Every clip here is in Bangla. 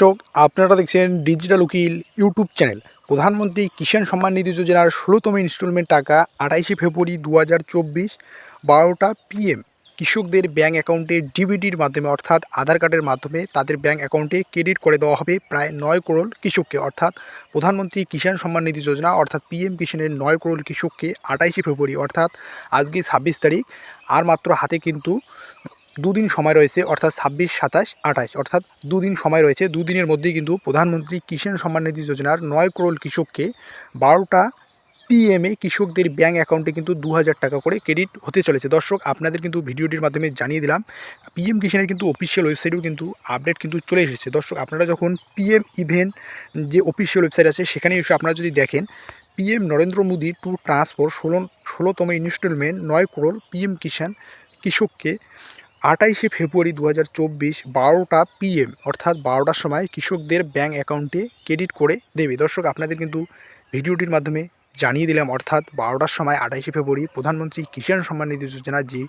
দর্শক আপনারা দেখছেন ডিজিটাল উকিল ইউটিউব চ্যানেল প্রধানমন্ত্রী কিষাণ সম্মান নিধি যোজনার ষোলোতম ইনস্টলমেন্ট টাকা আঠাইশে ফেব্রুয়ারি দু হাজার চব্বিশ বারোটা পিএম কৃষকদের ব্যাঙ্ক অ্যাকাউন্টে ডিবিটির মাধ্যমে অর্থাৎ আধার কার্ডের মাধ্যমে তাদের ব্যাঙ্ক অ্যাকাউন্টে ক্রেডিট করে দেওয়া হবে প্রায় নয় করোড় কৃষককে। অর্থাৎ প্রধানমন্ত্রী কিষাণ সম্মান নিধি যোজনা অর্থাৎ পিএম কিষাণের নয় করোড় কৃষককে আঠাইশে ফেব্রুয়ারি, অর্থাৎ আজকে ছাব্বিশ তারিখ। আর মাত্র হাতে কিন্তু দুদিন সময় রয়েছে, অর্থাৎ ছাব্বিশ, সাতাশ, আঠাশ, অর্থাৎ দুদিন সময় রয়েছে। দুদিনের মধ্যেই কিন্তু প্রধানমন্ত্রী কিষাণ সম্মান নিধি যোজনার নয় করোড় কৃষককে বারোটা পিএমএ কৃষকদের ব্যাঙ্ক অ্যাকাউন্টে কিন্তু দু হাজার টাকা করে ক্রেডিট হতে চলেছে। দর্শক, আপনাদের কিন্তু ভিডিওটির মাধ্যমে জানিয়ে দিলাম, পিএম কিষাণের কিন্তু অফিসিয়াল ওয়েবসাইটেও কিন্তু আপডেট কিন্তু চলে এসেছে। দর্শক, আপনারা যখন পিএম ইভেন্ট যে অফিসিয়াল ওয়েবসাইট আছে, সেখানে এসে আপনারা যদি দেখেন, PM Narendra Modi to transport ষোলো, ষোলোতম ইনস্টলমেন্ট নয় করোড় পিএম কিষাণ কৃষককে আটাইশে ফেব্রুয়ারি দু হাজার চব্বিশ বারোটা পিএম অর্থাৎ বারোটার সময় কৃষকদের ব্যাঙ্ক অ্যাকাউন্টে ক্রেডিট করে দেবে। দর্শক, আপনাদের কিন্তু ভিডিওটির মাধ্যমে জানিয়ে দিলাম, অর্থাৎ বারোটার সময় আঠাইশে ফেব্রুয়ারি প্রধানমন্ত্রী কিষাণ সম্মান নিধি যোজনা যে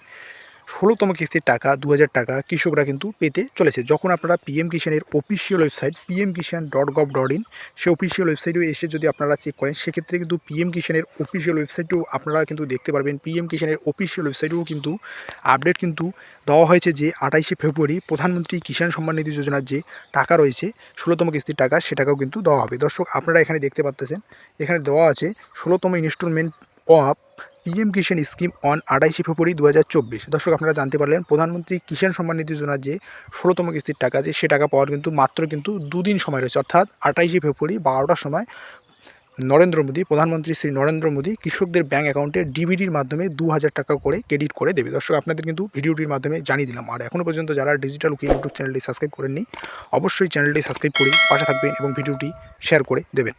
ষোলোতম কিস্তির টাকা দু হাজার টাকা কৃষকরা কিন্তু পেতে চলেছে। যখন আপনারা PM কিষাণের official website PM Kisan dot gov dot in say official ওয়েবসাইটে এসে যদি আপনারা চেক করেন, সেক্ষেত্রে কিন্তু পিএম কিষাণের অফিসিয়াল ওয়েবসাইটেও আপনারা কিন্তু দেখতে পারবেন। পিএম কিষাণের অফিসিয়াল ওয়েবসাইটেও কিন্তু আপডেট কিন্তু দেওয়া হয়েছে যে আঠাইশে ফেব্রুয়ারি প্রধানমন্ত্রী কিষাণ সম্মান নিধি যোজনার যে টাকা রয়েছে, ষোলোতম কিস্তির টাকা সেটাকেও কিন্তু দেওয়া হবে। দর্শক, আপনারা এখানে দেখতে পাচ্ছেন এখানে দেওয়া আছে ষোলোতম instalment of PM Kisan scheme on আড়াইশে ফেব্রুয়ারি দু হাজার চব্বিশ। দর্শক, আপনারা জানতে পারলেন, প্রধানমন্ত্রী কিষাণ সম্মান নিধি যোজনার যে ষোলোতম কিস্তির টাকা আছে, সে টাকা পাওয়ার কিন্তু মাত্র কিন্তু দুদিন সময় রয়েছে। অর্থাৎ আঠাইশে ফেব্রুয়ারি বারোটার সময় নরেন্দ্র মোদী, প্রধানমন্ত্রী শ্রী নরেন্দ্র মোদী কৃষকদের ব্যাঙ্ক অ্যাকাউন্টে ডিবিডির মাধ্যমে দু হাজার টাকা করে ক্রেডিট করে দেবে। দর্শক, আপনাদের কিন্তু ভিডিওটির মাধ্যমে জানিয়ে দিলাম। আর এখনও পর্যন্ত যারা ডিজিটাল উকিল ইউটিউব চ্যানেলটি সাবস্ক্রাইব করেননি, অবশ্যই চ্যানেলটি সাবস্ক্রাইব করে পাশে থাকবেন এবং ভিডিওটি শেয়ার করে দেবেন।